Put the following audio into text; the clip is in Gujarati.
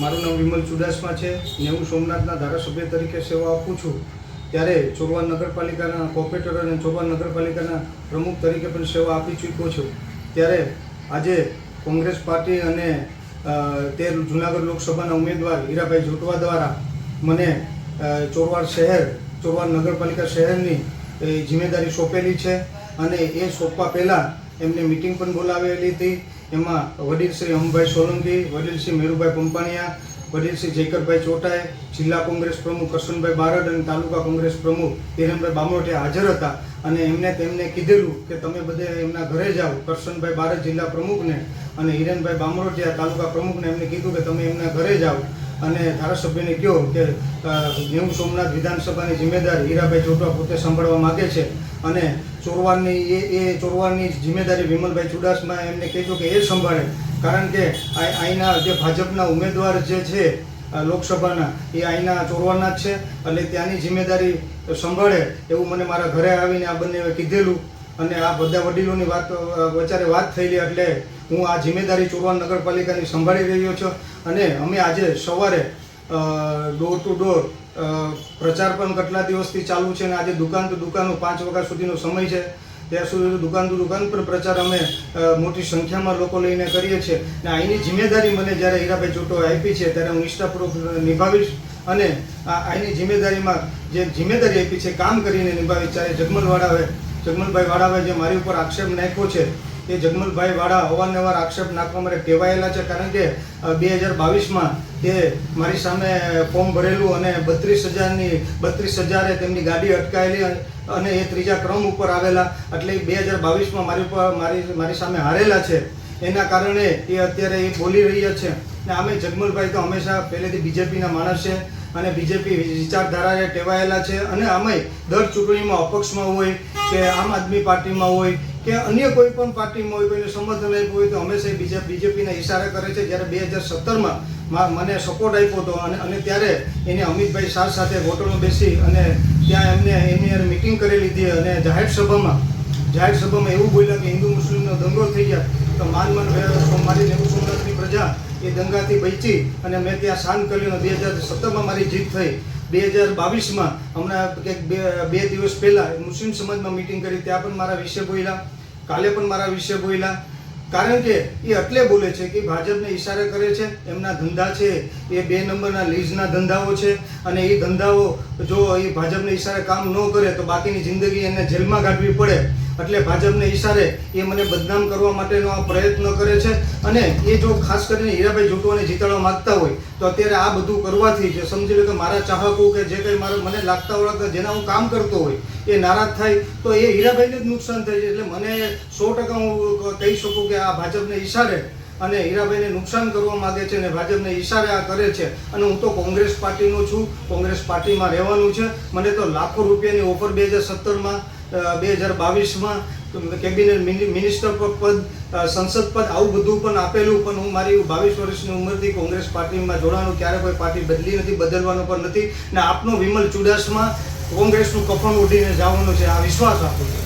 મારું નામ વિમલ ચુડાસમા છે ને હું સોમનાથના ધારાસભ્ય તરીકે સેવા આપું છું. ત્યારે ચોરવાન નગરપાલિકાના કોર્પોરેટર અને ચોરવાન નગરપાલિકાના પ્રમુખ તરીકે પણ સેવા આપી ચૂક્યો છું. ત્યારે આજે કોંગ્રેસ પાર્ટી અને તેર જુનાગઢ લોકસભાના ઉમેદવાર હીરાભાઈ જોટવા દ્વારા મને ચોરવાડ શહેર, ચોરવાડ નગરપાલિકા શહેરની જિમ્મેદારી સોંપેલી છે. અને એ સોંપવા પહેલાં એમને મિટિંગ પણ બોલાવેલી હતી. એમાં વડીલ શ્રી અમભાઈ સોલંકી, વડીલ શ્રી મેરુભાઈ પંપાણીયા, વડીલ શ્રી જયકરભાઈ ચોટાઈ જિલ્લા કોંગ્રેસ પ્રમુખ કરશનભાઈ બારડ અને તાલુકા કોંગ્રેસ પ્રમુખ હિરેનભાઈ બામોટિયા હાજર હતા. અને એમને તેમને કીધેલું કે તમે બધે એમના ઘરે જાઓ. કરશનભાઈ બારડ જિલ્લા પ્રમુખને અને હિરેનભાઈ બામરોટિયા તાલુકા પ્રમુખને એમને કીધું કે તમે એમના ઘરે જાઓ. અને ધારાસભ્યને કહ્યો કે ન્યૂ સોમનાથ વિધાનસભાની જિમ્મેદારી હીરાભાઈ ચોટવા પોતે સંભાળવા માગે છે? અને ચોરવાડની એ એ ચોરવાડની જિમ્મેદારી વિમલભાઈ ચુડાસમા એમને કહેજો કે એ સંભાળે. કારણ કે અહીંના જે ભાજપના ઉમેદવાર જે છે લોકસભાના, એ અહીંના ચોરવાના જ છે. એટલે ત્યાંની જિમ્મેદારી સંભાળે એવું મને મારા ઘરે આવીને આ બંને કીધેલું. અને આ બધા વડીલોની વાત વચારે વાત થયેલી એટલે હું આ જિમ્મેદારી ચોરવાડ નગરપાલિકાની સંભાળી રહ્યો છું અને અમે આજે સવારે ડોર ટુ ડોર પ્રચાર પણ કેટલા દિવસથી ચાલુ છે અને આજે દુકાન ટુ દુકાનો પાંચ વાગ્યા સુધીનો સમય છે. ત્યાં સુધી દુકાન ટુ દુકાન પર પ્રચાર અમે મોટી સંખ્યામાં લોકો લઈને કરીએ છીએ. અને અહીંની જિમ્મેદારી મને જ્યારે હીરાભાઈ ચોટો આપી છે ત્યારે હું નિષ્ઠાપૂર્વક નિભાવીશ અને આ અહીંની જિમ્મેદારીમાં જે જિમ્મેદારી આપી છે કામ કરીને નિભાવી ચાહે જગમલ વાળાએ જગમલભાઈ વાળાએ જે મારી ઉપર આક્ષેપ નાખ્યો છે, એ જગમલભાઈ વાળા અવારનવાર આક્ષેપ નાખવા માટે ટેવાયેલા છે, કારણ કે બે હજાર બાવીસમાં તે મારી સામે ફોર્મ ભરેલું અને બત્રીસ હજારની, બત્રીસ હજારે તેમની ગાડી અટકાયેલી અને એ ત્રીજા ક્રમ ઉપર આવેલા. એટલે બે હજાર બાવીસમાં મારી ઉપર, મારી મારી સામે હારેલા છે. એના કારણે એ અત્યારે એ બોલી રહ્યા છે. ને અમે જગમલભાઈ તો હંમેશા પહેલેથી બીજેપીના માણસ છે. અને બીજેપી વિચારધારાએ ટેવાયેલા છે અને આમાંય દર ચૂંટણીમાં અપક્ષમાં હોય કે આમ આદમી પાર્ટીમાં હોય કે અન્ય કોઈ પણ પાર્ટીમાં હોય, કોઈને સમર્થન આપ્યું હોય તો હંમેશા બીજે બીજેપીના ઇશારા કરે છે. જ્યારે બે હજાર સત્તરમાં મને સપોર્ટ આપ્યો હતો અને અને ત્યારે એને અમિતભાઈ શાહ સાથે હોટલમાં બેસી અને ત્યાં એમને એની મિટિંગ કરી લીધી અને જાહેર સભામાં જાહેર સભામાં એવું બોલ્યા કે હિન્દુ મુસ્લિમનો દંગો થઈ ગયા, તો માન માન મારી નેવું સોમનાથની પ્રજા એ દંગાથી બચી અને મેં ત્યાં શાંત કર્યું બે હજાર સત્તરમાં મારી જીત થઈ. બે હજાર બાવીસમાં હમણાં કંઈક બે બે દિવસ પહેલાં મુસ્લિમ સમાજમાં મિટિંગ કરી, ત્યાં પણ મારા વિશે બોલ્યા, કાલે પણ મારા વિશે બોલ્યા. કારણ કે એ એટલે બોલે છે કે ભાજપને ઈશારે કરે છે, એમના ધંધા છે, એ બે નંબરના લીઝના ધંધાઓ છે અને એ ધંધાઓ જો એ ભાજપને ઈશારે કામ ન કરે તો બાકીની જિંદગી એને જેલમાં કાઢવી પડે. એટલે ભાજપને ઈશારે એ મને બદનામ કરવા માટેનો આ પ્રયત્ન કરે છે. અને એ જો ખાસ કરીને હીરાભાઈ જોટવાને જીતાડવા માગતા હોય, તો અત્યારે આ બધું કરવાથી જે સમજી લો કે મારા ચાહકો કે જે કંઈ મારે મને લાગતા ઓળખતા જેના હું કામ કરતો હોય, એ નારાજ થાય, તો એ હીરાભાઈને જ નુકસાન થાય છે. એટલે મને સો ટકા હું કહી શકું કે આ ભાજપને ઈશારે અને હીરાભાઈને નુકસાન કરવા માગે છે અને ભાજપને ઈશારે આ કરે છે. અને હું તો કોંગ્રેસ પાર્ટીનો છું. કોંગ્રેસ પાર્ટીમાં રહેવાનું છે. મને તો લાખો રૂપિયાની ઓફર બે હજાર સત્તરમાં બે હજાર બાવીસમાં કેબિનેટ મિનિ- મિનિસ્ટર પદ સંસદ પદ આવું બધું પણ આપેલું, પણ હું મારી બાવીસ વર્ષની ઉંમરથી કોંગ્રેસ પાર્ટીમાં જોડાણું, ક્યારે કોઈ પાર્ટી બદલી નથી, બદલવાનો પણ નથી. ને આપનો વિમલ ચુડાસમાં કોંગ્રેસનું કફન ઉડીને જવાનું છે, આ વિશ્વાસ આપું છું.